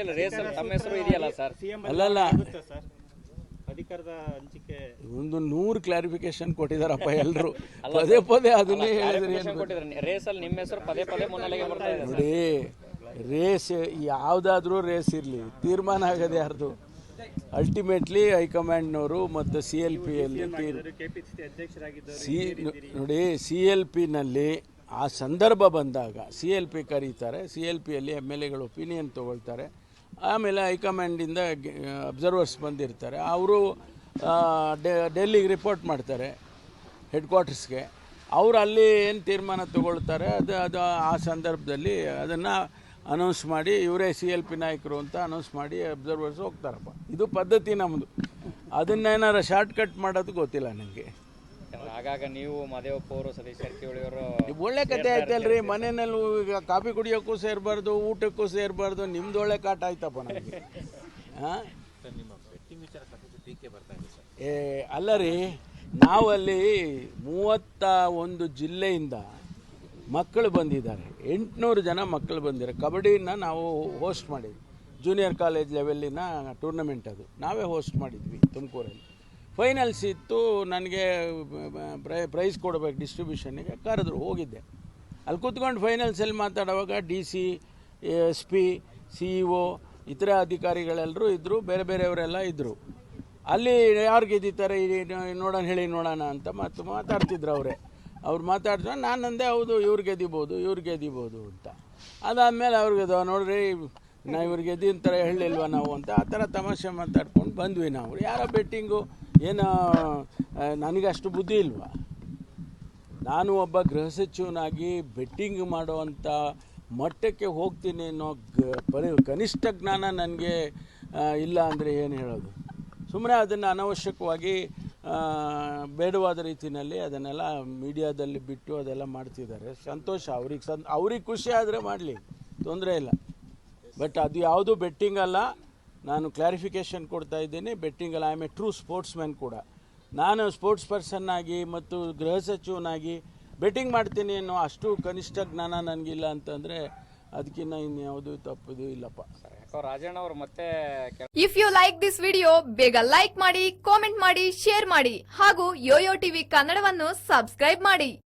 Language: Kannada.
ಇದೆಯಲ್ಲ ರೇಸ್ ತಮ್ಮ ಹೆಸರು ಇದೆಯಲ್ಲ ಸರ್? ಅಲ್ಲಲ್ಲ. ಸರ್. ಅಧಿಕಾರದ ಹಂಚಿಕೆ. ಒಂದು ನೂರು ಕ್ಲಾರಿಫಿಕೇಶನ್ ಕೊಟ್ಟಿದಾರಪ್ಪ ಎಲ್ಲರೂ ಪದೇ ಪದೇ ಅದನ್ನೇ ಹೇಳಿದ್ರೆ ಕೊಟ್ಟಿದ್ದಾರೆ. ರೇಸ್ ಅಲ್ಲಿ ನಿಮ್ಮ ಹೆಸರು ಪದೇ ಪದೇ ಮುನ್ನೆಲೆಗೆ ಬರ್ತಾ ಇದೆ ನೋಡಿ ರೇಸ್ ಯಾವುದಾದ್ರೂ ರೇಸ್ ಇರಲಿ ತೀರ್ಮಾನ ಆಗೋದು ಯಾರ್ದು. ಅಲ್ಟಿಮೇಟ್ಲಿ ಹೈಕಮಾಂಡ್ನವರು ಮತ್ತು ಸಿ ಎಲ್ ಪಿ ಅಲ್ಲಿ ಸಿ ನೋಡಿ ಸಿ ಎಲ್ ಪಿನಲ್ಲಿ ಆ ಸಂದರ್ಭ ಬಂದಾಗ ಸಿ ಎಲ್ ಪಿ ಕರೀತಾರೆ. ಸಿ ಎಲ್ ಪಿಯಲ್ಲಿ ಎಂ ಎಲ್ ಎಗಳು ಒಪಿನಿಯನ್ ತೊಗೊಳ್ತಾರೆ. ಆಮೇಲೆ ಹೈಕಮಾಂಡಿಂದ ಅಬ್ಸರ್ವರ್ಸ್ ಬಂದಿರ್ತಾರೆ. ಅವರು ಡೆಲ್ಲಿಗೆ ರಿಪೋರ್ಟ್ ಮಾಡ್ತಾರೆ ಹೆಡ್ ಕ್ವಾರ್ಟರ್ಸ್ಗೆ ಅವರು ಅಲ್ಲಿ ಏನು ತೀರ್ಮಾನ ತಗೊಳ್ತಾರೆ, ಅದು ಅದು ಆ ಸಂದರ್ಭದಲ್ಲಿ ಅದನ್ನು ಅನೌನ್ಸ್ ಮಾಡಿ, ಇವರೇ ಸಿ ಎಲ್ ಪಿ ನಾಯಕರು ಅಂತ ಅನೌನ್ಸ್ ಮಾಡಿ ಅಬ್ಸರ್ವರ್ಸ್ ಹೋಗ್ತಾರಪ್ಪ. ಇದು ಪದ್ಧತಿ ನಮ್ಮದು ಅದನ್ನೇನಾರು ಶಾರ್ಟ್ ಕಟ್ ಮಾಡೋದು ಗೊತ್ತಿಲ್ಲ ನನಗೆ ಆಗಾಗ ನೀವು ಮಾದೇವಪ್ಪ ಅವರು ಸತೀಶ್ ಜಾರಕಿಹೊಳಿ ಅವರು ಒಳ್ಳೆ ಕತೆ ಆಯ್ತಲ್ರಿ ಮನೆಯಲ್ಲಿ ಈಗ ಕಾಫಿ ಕುಡಿಯೋಕ್ಕೂ ಸೇರ್ಬಾರ್ದು ಊಟಕ್ಕೂ ಸೇರ್ಬಾರ್ದು ನಿಮ್ದು ಒಳ್ಳೆ ಕಾಟ ಆಯ್ತಪ್ಪ ನನಗೆ ಹಾಂ? ಏ ಅಲ್ಲ ರೀ ನಾವಲ್ಲಿ ಮೂವತ್ತ ಒಂದು ಜಿಲ್ಲೆಯಿಂದ ಮಕ್ಕಳು ಬಂದಿದ್ದಾರೆ. ಎಂಟುನೂರು ಜನ ಮಕ್ಕಳು ಬಂದಿದ್ದಾರೆ. ಕಬಡ್ಡಿನ ನಾವು ಹೋಸ್ಟ್ ಮಾಡಿದ್ವಿ. ಜೂನಿಯರ್ ಕಾಲೇಜ್ ಲೆವೆಲ್ಲಿನ ಟೂರ್ನಮೆಂಟ್ ಅದು. ನಾವೇ ಹೋಸ್ಟ್ ಮಾಡಿದ್ವಿ ತುಮಕೂರಲ್ಲಿ. ಫೈನಲ್ಸ್ ಇತ್ತು ನನಗೆ, ಪ್ರೈ, ಪ್ರೈಸ್ ಕೊಡಬೇಕು ಡಿಸ್ಟ್ರಿಬ್ಯೂಷನ್ಗೆ ಕರೆದ್ರು, ಹೋಗಿದ್ದೆ. ಅಲ್ಲಿ ಕೂತ್ಕೊಂಡು ಫೈನಲ್ಸಲ್ಲಿ ಮಾತಾಡುವಾಗ D C, S P, C E O, ಇತರ ಅಧಿಕಾರಿಗಳೆಲ್ಲರೂ ಇದ್ದರು ಬೇರೆ ಬೇರೆಯವರೆಲ್ಲ ಇದ್ದರು ಅಲ್ಲಿ ಯಾರು ಗೆದ್ದಿತಾರೆ ನೋಡೋಣ, ಹೇಳಿ ನೋಡೋಣ ಅಂತ ಮತ್ತು ಮಾತಾಡ್ತಿದ್ರು ಅವರೇ. ಅವ್ರು ಮಾತಾಡಿದ್ರೆ, ನಾನು ಅಂದೆ, ಹೌದು, ಇವ್ರು ಗೆದ್ದಿಬೋದು ಇವ್ರು ಗೆದ್ದಿಬೋದು ಅಂತ. ಅದಾದಮೇಲೆ ಅವ್ರಿಗೆ ನೋಡ್ರಿ, ನಾ ಇವ್ರು ಗೆದ್ದಿನ ಥರ ಹೇಳಿಲ್ವ ನಾವು ಅಂತ, ಆ ಥರ ತಮಾಷೆ ಮಾತಾಡ್ಕೊಂಡು ಬಂದ್ವಿ ನಾವು. ಯಾರೋ ಬೆಟ್ಟಿಂಗು ಏನು ನನಗೆ ಅಷ್ಟು ಬುದ್ಧಿ ಇಲ್ವಾ? ನಾನು ಒಬ್ಬ ಗೃಹ ಸಚಿವನಾಗಿ ಬೆಟ್ಟಿಂಗ್ ಮಾಡುವಂಥ ಮಟ್ಟಕ್ಕೆ ಹೋಗ್ತೀನಿ ಅನ್ನೋ ಪರಿ, ಕನಿಷ್ಠ ಜ್ಞಾನ ನನಗೆ ಇಲ್ಲ ಅಂದರೆ ಏನು ಹೇಳೋದು? ಸುಮ್ಮನೆ ಅದನ್ನು ಅನವಶ್ಯಕವಾಗಿ ಬೇಡವಾದ ರೀತಿಯಲ್ಲಿ ಅದನ್ನೆಲ್ಲ ಮೀಡಿಯಾದಲ್ಲಿ ಬಿಟ್ಟು ಅದೆಲ್ಲ ಮಾಡ್ತಿದ್ದಾರೆ. ಸಂತೋಷ, ಅವ್ರಿಗೆ ಸಂ, ಅವ್ರಿಗೆ ಖುಷಿ ಆದರೆ ಮಾಡಲಿ, ತೊಂದರೆ ಇಲ್ಲ. ಬಟ್ ಅದು ಯಾವುದು ಬೆಟ್ಟಿಂಗ್ ಅಲ್ಲ ನಾನು ಕ್ಲಾರಿಫಿಕೇಷನ್ ಕೊಡ್ತಾ ಇದ್ದೇನೆ. ಬೆಟ್ಟಿಂಗಲ್ಲಿ ಅಲ್ಲ I am a true sports man ಕೂಡ. ನಾನು ಸ್ಪೋರ್ಟ್ಸ್ ಪರ್ಸನ್ ಆಗಿ ಮತ್ತು ಗೃಹ ಸಚಿವನಾಗಿ ಬೆಟ್ಟಿಂಗ್ ಮಾಡ್ತೀನಿ ಅನ್ನೋ ಅಷ್ಟು ಕನಿಷ್ಠ ಜ್ಞಾನ ನನಗಿಲ್ಲ ಅಂತಂದರೆ ಅದಕ್ಕಿಂತ ಇನ್ಯಾವುದು ತಪ್ಪದು ಇಲ್ಲಪ್ಪ. ಯಾಕೋ ರಾಜಣ್ಣ ಅವರು ಮತ್ತೆ if you like this video ಬೇಗ ಲೈಕ್ ಮಾಡಿ ಕಾಮೆಂಟ್ ಮಾಡಿ ಶೇರ್ ಮಾಡಿ ಹಾಗೂ ಯೋಯೋ ಟಿವಿ ಕನ್ನಡವನ್ನು ಸಬ್ಸ್ಕ್ರೈಬ್ ಮಾಡಿ.